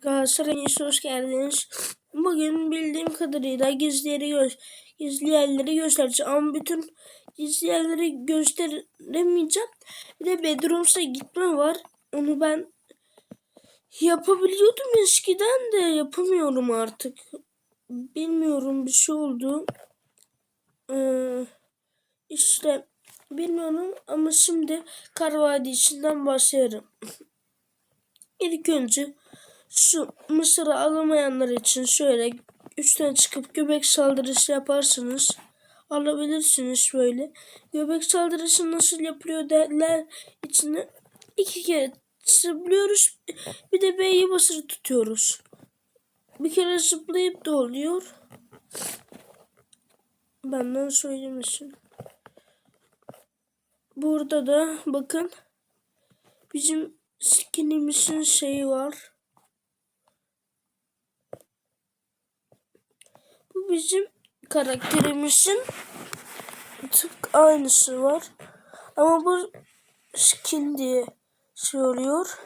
Galatasaray'a hoş geldiniz. Bugün bildiğim kadarıyla gizli yeri gö gizli yerleri göstereceğim ama bütün gizli yerleri gösteremeyeceğim. Bir de Bedrooms'a gitme var. Onu ben yapabiliyordum eskiden de yapamıyorum artık. Bilmiyorum bir şey oldu. Ee, işte bilmiyorum ama şimdi Kar Vadisi'nden başlayalım. İlk önce şu mısırı alamayanlar için şöyle üstten çıkıp göbek saldırısı yaparsınız. Alabilirsiniz böyle. Göbek saldırısı nasıl yapılıyor derler içine iki kere zıplıyoruz. Bir de B'yi basılı tutuyoruz. Bir kere zıplayıp da oluyor. Benden söylemesin. Burada da bakın bizim skinimizin şeyi var. Bizim karakterimizin tık aynısı var. Ama bu skin diye söylüyor.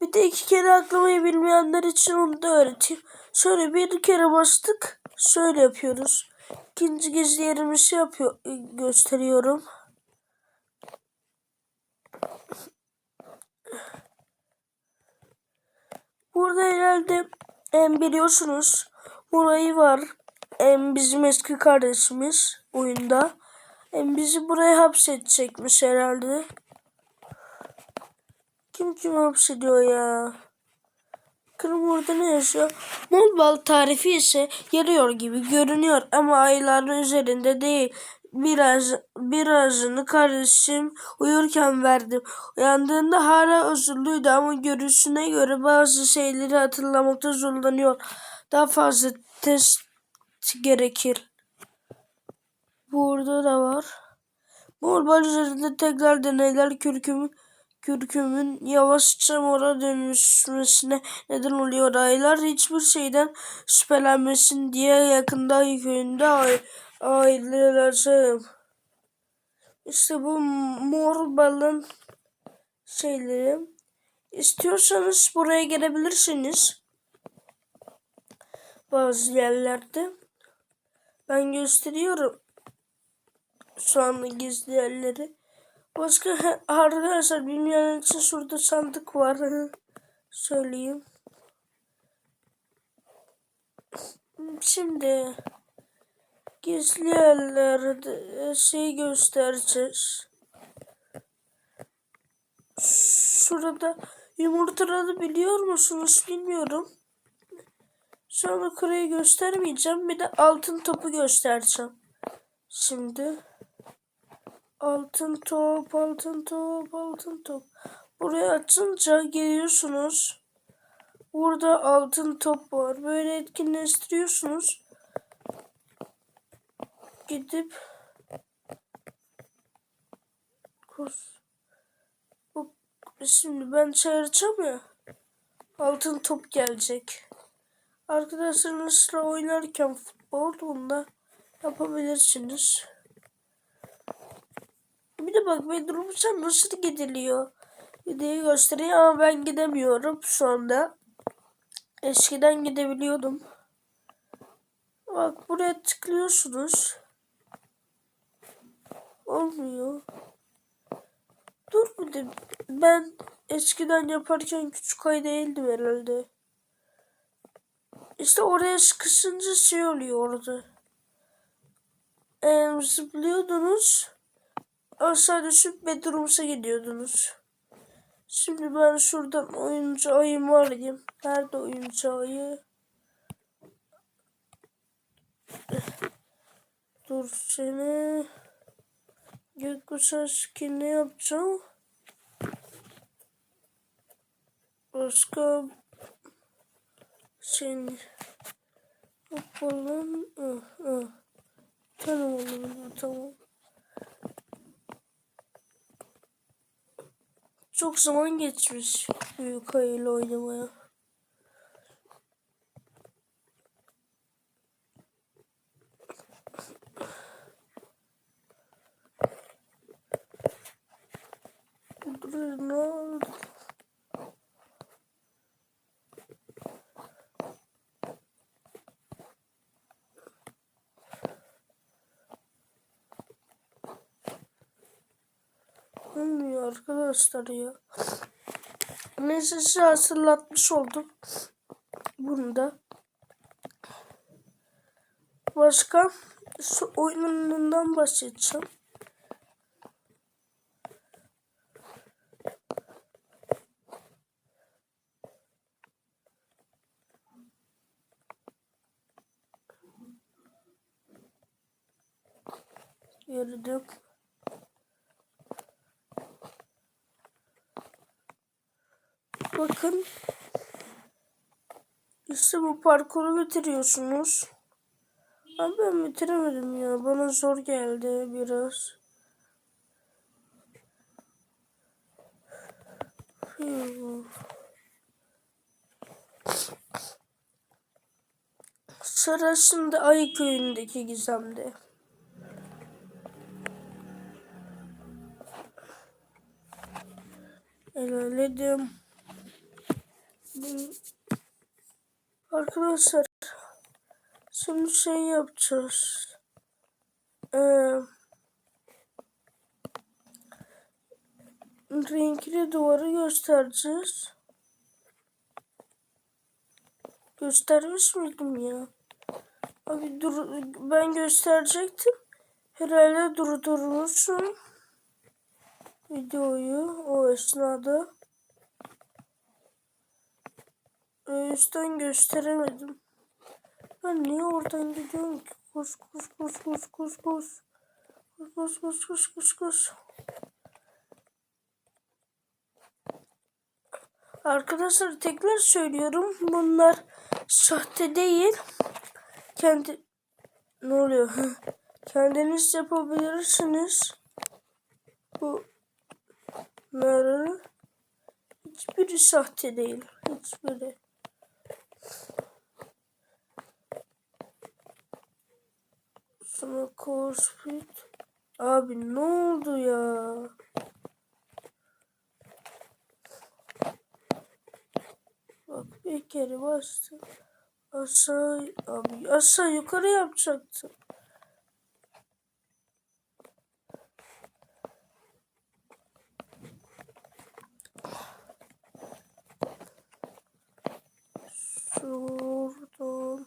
Bir de iki kere aklamayı bilmeyenler için onu da öğreteyim. Şöyle bir kere bastık. Şöyle yapıyoruz. İkinci gizli yerimizi yapıyor, gösteriyorum. Burada herhalde em, biliyorsunuz burayı var. Em, bizim eski kardeşimiz oyunda. Em, bizi buraya hapsedecekmiş herhalde. Kim kim hapsediyor ya? Kırım orada ne yaşıyor? Mol bal tarifi ise yarıyor gibi görünüyor ama ayların üzerinde değil. Biraz birazını kardeşim uyurken verdim. Uyandığında hala özürlüydü ama görüşüne göre bazı şeyleri hatırlamakta zorlanıyor. Daha fazla test gerekir. Burada da var. Normal üzerinde tekrar deneyler kürkümün kürkümün yavaşça mora dönüşmesine neden oluyor. Aylar hiçbir şeyden şüphelenmesin diye yakında köyünde ailelerce işte bu mor balın şeyleri. İstiyorsanız buraya gelebilirsiniz. Bazı yerlerde. Ben gösteriyorum. Şu anda gizli yerleri. Başka arkadaşlar bilmeyen için şurada sandık var. Söyleyeyim. Şimdi gizli yerlerde şey göstereceğiz. Şurada yumurtaları biliyor musunuz bilmiyorum. Sonra kureyi göstermeyeceğim. Bir de altın topu göstereceğim. Şimdi altın top, altın top, altın top. Buraya açınca geliyorsunuz. Burada altın top var. Böyle etkinleştiriyorsunuz. Gidip bu şimdi ben çağıracağım ya. Altın top gelecek. Arkadaşlarınızla oynarken futbol bunda yapabilirsiniz. Bir de bak bedroom'sa nasıl gidiliyor diye gösteriyor ama ben gidemiyorum şu anda. Eskiden gidebiliyordum. Bak buraya tıklıyorsunuz. Olmuyor. Dur bir de ben eskiden yaparken küçük ay değildim herhalde. İşte oraya sıkışınca şey oluyor orada. Ee, zıplıyordunuz. Aşağı düşüp bedroom'a gidiyordunuz. Şimdi ben şuradan oyuncu ayımı. Nerede oyuncu ayı? Dur seni. Gökkuşağı skinini yapacağım. Başka şey yapalım. Ah, ah. Tamam oğlum tamam. Çok zaman geçmiş büyük ayıyla oynamaya. Dur ne oldu? Olmuyor arkadaşlar ya. Neyse size hatırlatmış oldum. Bunu da. Başka şu oyunundan bahsedeceğim. Yürüdüm. Bakın. İşte bu parkuru bitiriyorsunuz. Abi ben bitiremedim ya. Bana zor geldi biraz. Sıra şimdi Ay köyündeki gizemde. Arkadaşlar şimdi şey yapacağız. Ee, renkli duvarı göstereceğiz. Göstermiş miydim ya? Abi dur ben gösterecektim. Herhalde durdurmuşum videoyu o esnada. Ee, üstten gösteremedim. Ben niye oradan gidiyorum ki? Koş koş koş koş koş. Koş koş koş koş koş koş. Arkadaşlar tekrar söylüyorum. Bunlar sahte değil. Kendi ne oluyor? Kendiniz yapabilirsiniz. Bu bunları hiçbiri sahte değil. Hiçbiri. Sonra Corspit. Abi ne oldu ya? Bak bir kere bastım. Aşağı abi aşağı yukarı yapacaktım. Şuradan.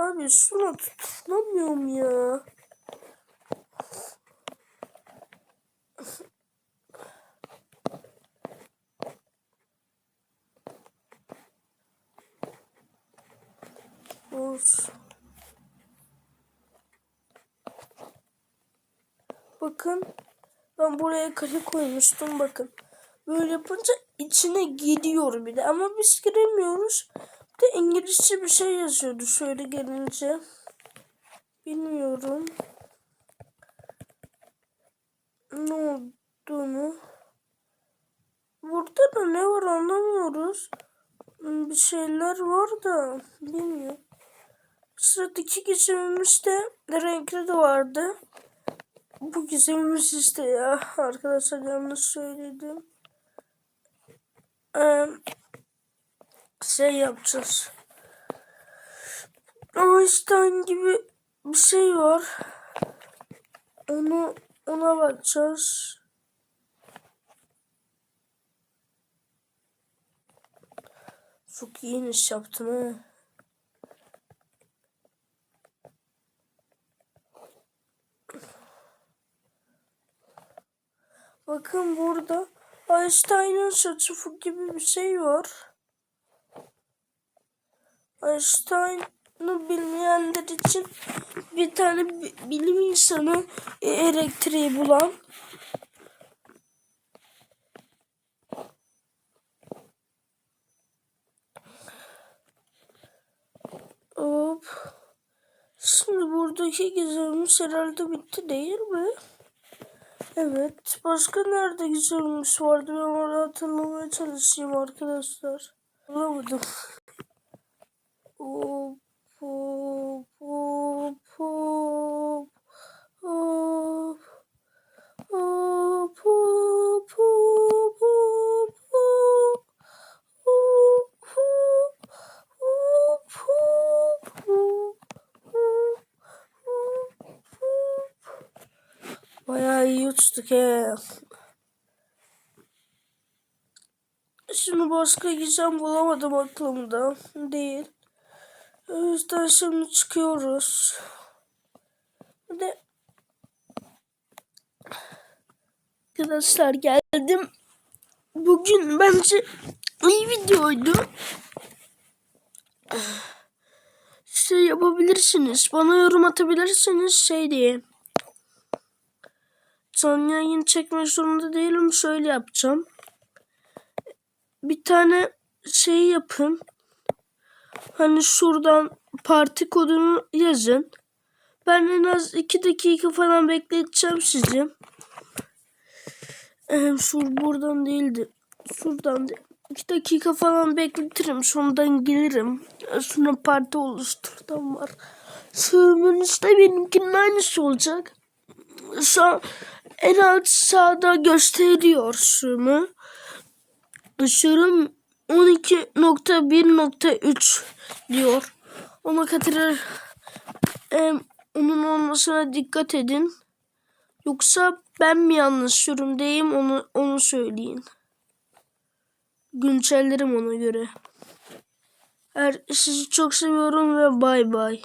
Abi şunu tutunamıyorum ya. Boş. Bakın. Ben buraya kale koymuştum bakın. Böyle yapınca içine gidiyor bir de ama biz giremiyoruz. De İngilizce bir şey yazıyordu şöyle gelince. Bilmiyorum. Ne olduğunu. Burada da ne var anlamıyoruz. Bir şeyler var da bilmiyorum. Sıradaki gizemimiz de renkli de vardı. Bu gizemimiz işte ya. Arkadaşlar yanlış söyledim. Ee, şey yapacağız. Einstein gibi bir şey var. Onu ona bakacağız. Çok iyi iş yaptım ha. Bakın burada Einstein'ın saçı gibi bir şey var. Einstein'ı bilmeyenler için bir tane bilim insanı e, elektriği bulan Hop. Şimdi buradaki gizemimiz herhalde bitti değil mi? Evet. Başka nerede gizemimiz vardı? Ben onu hatırlamaya çalışayım arkadaşlar. Bulamadım. Bayağı iyi uçtuk he. Şimdi başka gideceğim bulamadım aklımda. Değil. O yüzden şimdi çıkıyoruz. Bir de arkadaşlar geldim. Bugün bence iyi videoydu. Şey yapabilirsiniz. Bana yorum atabilirsiniz şey diye. Canlı yayın çekmek zorunda değilim. Şöyle yapacağım. Bir tane şey yapın. Hani şuradan parti kodunu yazın. Ben en az iki dakika falan bekleteceğim sizi. Ee, şu buradan değildi. Şuradan değil. İki dakika falan bekletirim. Sonradan gelirim. Sonra parti oluşturdan var. Sığımınız da benimkinin aynısı olacak. Şu an en alt sağda gösteriyor sığımı. Sürüm 12.1.3 diyor. Ona kadar em, onun olmasına dikkat edin. Yoksa ben mi yanlış sürümdeyim onu onu söyleyin. Güncellerim ona göre. Her sizi çok seviyorum ve bay bay.